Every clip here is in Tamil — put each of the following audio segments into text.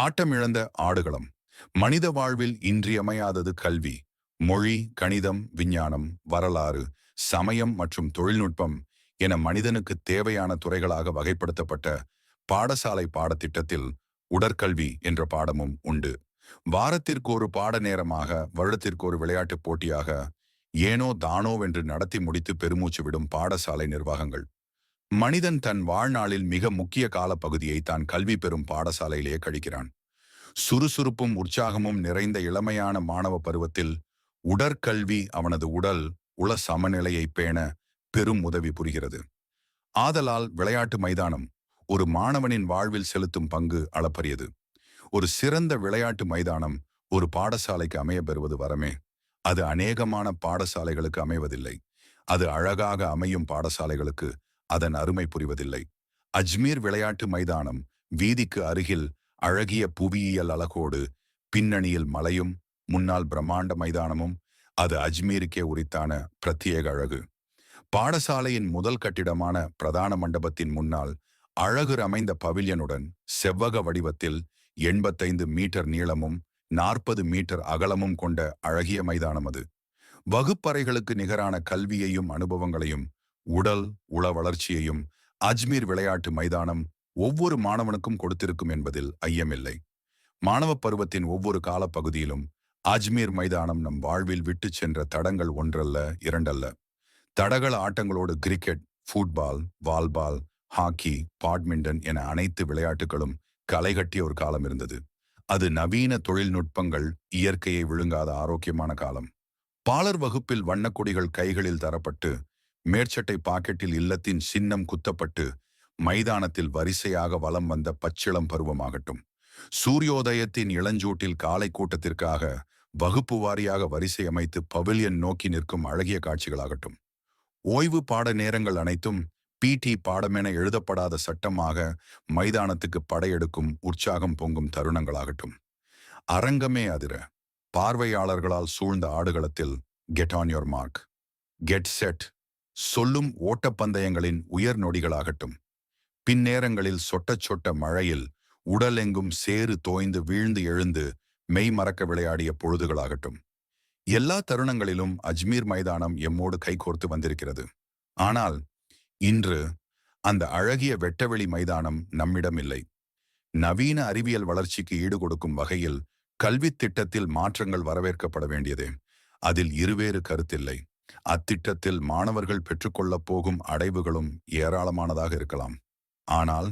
ஆட்டமிழந்த ஆடுகளம். மனித வாழ்வில் இன்றியமையாதது கல்வி. மொழி கணிதம் விஞ்ஞானம் வரலாறு சமயம் மற்றும் தொழில்நுட்பம் என மனிதனுக்கு தேவையான துறைகளாக வகைப்படுத்தப்பட்ட பாடசாலை பாடத்திட்டத்தில் உடற்கல்வி என்ற பாடமும் உண்டு. வாரத்திற்கு ஒரு பாட நேரமாக வருடத்திற்கு ஒரு விளையாட்டுப் போட்டியாக ஏனோ தானோ வென்று நடத்தி முடித்து பெருமூச்சு விடும் பாடசாலை நிர்வாகங்கள். மனிதன் தன் வாழ்நாளில் மிக முக்கிய காலப்பகுதியை தான் கல்வி பெறும் பாடசாலையிலேயே கழிக்கிறான். சுறுசுறுப்பும் உற்சாகமும் நிறைந்த இளமையான மாணவ பருவத்தில் உடற்கல்வி அவனது உடல் உள சமநிலையை பேண பெரும் உதவி புரிகிறது. ஆதலால் விளையாட்டு மைதானம் ஒரு மாணவனின் வாழ்வில் செலுத்தும் பங்கு அளப்பரியது. ஒரு சிறந்த விளையாட்டு மைதானம் ஒரு பாடசாலைக்கு அமைய பெறுவது வரமே. அது அநேகமான பாடசாலைகளுக்கு அமைவதில்லை. அது அழகாக அமையும் பாடசாலைகளுக்கு அதன் அருமை புரிவதில்லை. அஜ்மீர் விளையாட்டு மைதானம் வீதிக்கு அருகில் அழகிய புவியியல் அழகோடு பின்னணியில் மலையும் முன்னால் பிரம்மாண்ட மைதானமும் அது அஜ்மீருக்கே உரித்தான பிரத்யேக அழகு. பாடசாலையின் முதல் கட்டிடமான பிரதான மண்டபத்தின் முன்னால் அழகு அமைந்த பவிலியனுடன் செவ்வக வடிவத்தில் எண்பத்தைந்து மீட்டர் நீளமும் நாற்பது மீட்டர் அகலமும் கொண்ட அழகிய மைதானம் அது. வகுப்பறைகளுக்கு நிகரான கல்வியையும் அனுபவங்களையும் உடல் உள வளர்ச்சியையும் அஜ்மீர் விளையாட்டு மைதானம் ஒவ்வொரு மாணவனுக்கும் கொடுத்திருக்கும் என்பதில் ஐயமில்லை. மாணவ பருவத்தின் ஒவ்வொரு காலப்பகுதியிலும் அஜ்மீர் மைதானம் நம் வாழ்வில் விட்டு சென்ற தடங்கள் ஒன்றல்ல இரண்டல்ல. தடகள ஆட்டங்களோடு cricket football volleyball hockey badminton என அனைத்து விளையாட்டுகளும் களைகட்டிய ஒரு காலம் இருந்தது. அது நவீன தொழில்நுட்பங்கள் இயற்கையை விழுங்காத ஆரோக்கியமான காலம். பாலர் வகுப்பில் வண்ணக்கொடிகள் கைகளில் தரப்பட்டு மேற்சட்டை பாக்கெட்டில் இல்லத்தின் சின்னம் குத்தப்பட்டு மைதானத்தில் வரிசையாக வலம் வந்த பச்சிளம் பருவமாகட்டும். சூரியோதயத்தின் இளஞ்சூட்டில் காலை கூட்டத்திற்காக வகுப்பு வாரியாக வரிசை அமைத்து பவிலியன் நோக்கி நிற்கும் அழகிய காட்சிகளாகட்டும். ஓய்வு பாட நேரங்கள் அனைத்தும் பிடி பாடமென எழுதப்படாத சட்டமாக மைதானத்துக்கு படையெடுக்கும் உற்சாகம் பொங்கும் தருணங்களாகட்டும். அரங்கமே அதிர பார்வையாளர்களால் சூழ்ந்த ஆடுகளத்தில் get on your mark get set சொல்லும் ஓட்டப்பந்தயங்களின் உயர் நொடிகளாகட்டும். பின்னேரங்களில் சொட்ட சொட்ட மழையில் உடலெங்கும் சேறு தோய்ந்து வீழ்ந்து எழுந்து மெய் மறக்க விளையாடிய பொழுதுகளாகட்டும். எல்லா தருணங்களிலும் அஜ்மீர் மைதானம் எம்மோடு கைகோர்த்து வந்திருக்கிறது. ஆனால் இன்று அந்த அழகிய வெட்டவெளி மைதானம் நம்மிடம் இல்லை. நவீன அறிவியல் வளர்ச்சிக்கு ஈடு கொடுக்கும் வகையில் கல்வித் திட்டத்தில் மாற்றங்கள் வரவேற்கப்பட வேண்டியதே. அதில் இருவேறு கருத்தில்லை. அத்திட்டத்தில் மாணவர்கள் பெற்றுக்கொள்ளப் போகும் அடைவுகளும் ஏராளமானதாக இருக்கலாம். ஆனால்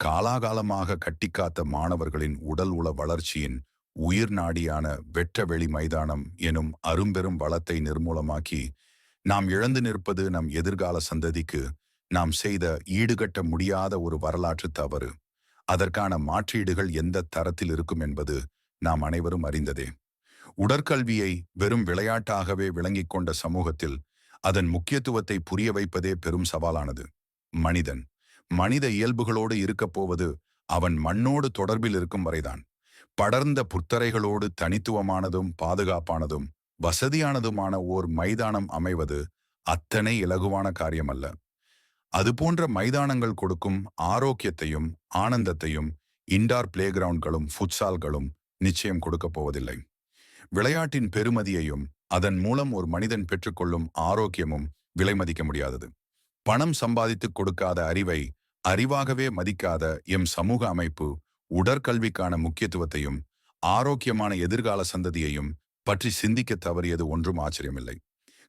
காலாகாலமாக கட்டிக்காத்த மாணவர்களின் உடல் உள வளர்ச்சியின் உயிர் நாடியான வெட்டவெளி மைதானம் எனும் அரும்பெரும் வளத்தை நிர்மூலமாக்கி நாம் இழந்து நிற்பது நம் எதிர்கால சந்ததிக்கு நாம் செய்த ஈடுகட்ட முடியாத ஒரு வரலாற்று தவறு. அதற்கான மாற்றீடுகள் எந்த தரத்தில் இருக்கும் என்பது நாம் அனைவரும் அறிந்ததே. உடற்கல்வியை வெறும் விளையாட்டாகவே விளங்கிக் கொண்ட சமூகத்தில் அதன் முக்கியத்துவத்தை புரிய வைப்பதே பெரும் சவாலானது. மனிதன் மனித இயல்புகளோடு இருக்கப் போவது அவன் மண்ணோடு தொடர்பில் இருக்கும் வரைதான். படர்ந்த புத்தரைகளோடு தனித்துவமானதும் பாதுகாப்பானதும் வசதியானதுமான ஓர் மைதானம் அமைவது அத்தனை இலகுவான காரியமல்ல. அதுபோன்ற மைதானங்கள் கொடுக்கும் ஆரோக்கியத்தையும் ஆனந்தத்தையும் இண்டார் பிளே கிரவுண்ட்களும் ஃபுட்சால்களும் நிச்சயம் கொடுக்கப் போவதில்லை. விளையாட்டின் பெருமதியையும் அதன் மூலம் ஒரு மனிதன் பெற்றுக்கொள்ளும் ஆரோக்கியமும் விலைமதிக்க முடியாதது. பணம் சம்பாதித்து கொடுக்காத அறிவை அறிவாகவே மதிக்காத எம் சமூக அமைப்பு உடற்கல்விக்கான முக்கியத்துவத்தையும் ஆரோக்கியமான எதிர்கால சந்ததியையும் பற்றி சிந்திக்க தவறியது ஒன்றும் ஆச்சரியமில்லை.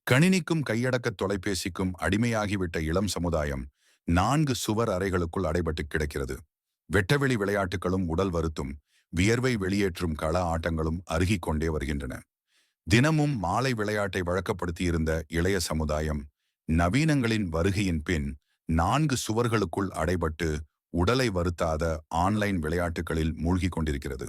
கணினிக்கும் கையடக்க தொலைபேசிக்கும் அடிமையாகிவிட்ட இளம் சமுதாயம் நான்கு சுவர் அறைகளுக்குள் அடைபட்டு கிடக்கிறது. வெட்டவெளி விளையாட்டுகளும் உடல் வருத்தும் வியர்வை வெளியேற்றும் கள ஆட்டங்களும் அருகிக் கொண்டே வருகின்றன. தினமும் மாலை விளையாட்டை வழக்கப்படுத்தியிருந்த இளைய சமுதாயம் நவீனங்களின் வருகையின் பின் நான்கு சுவர்களுக்குள் அடைபட்டு உடலை வருத்தாத ஆன்லைன் விளையாட்டுகளில் மூழ்கிக் கொண்டிருக்கிறது.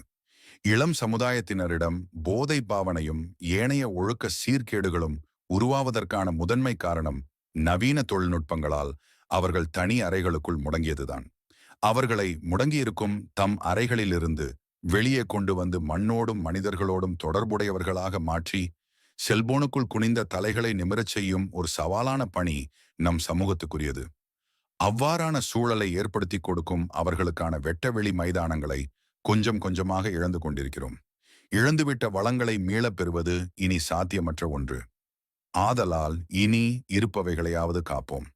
இளம் சமுதாயத்தினரிடம் போதை பாவனையும் ஏனைய ஒழுக்க சீர்கேடுகளும் உருவாவதற்கான முதன்மை காரணம் நவீன தொழில்நுட்பங்களால் அவர்கள் தனி அறைகளுக்குள் முடங்கியதுதான். அவர்களை முடங்கியிருக்கும் தம் அறைகளிலிருந்து வெளியே கொண்டு வந்து மண்ணோடும் மனிதர்களோடும் தொடர்புடையவர்களாக மாற்றி செல்போனுக்குள் குனிந்த தலைகளை நிமிரச் செய்யும் ஒரு சவாலான பணி நம் சமூகத்துக்குரியது. அவ்வாறான சூழலை ஏற்படுத்தி கொடுக்கும் அவர்களுக்கான வெட்டவெளி மைதானங்களை கொஞ்சம் கொஞ்சமாக இழந்து கொண்டிருக்கிறோம். இழந்துவிட்ட வளங்களை மீளப் பெறுவது இனி சாத்தியமற்ற ஒன்று. ஆதலால் இனி இருப்பவைகளையாவது காப்போம்.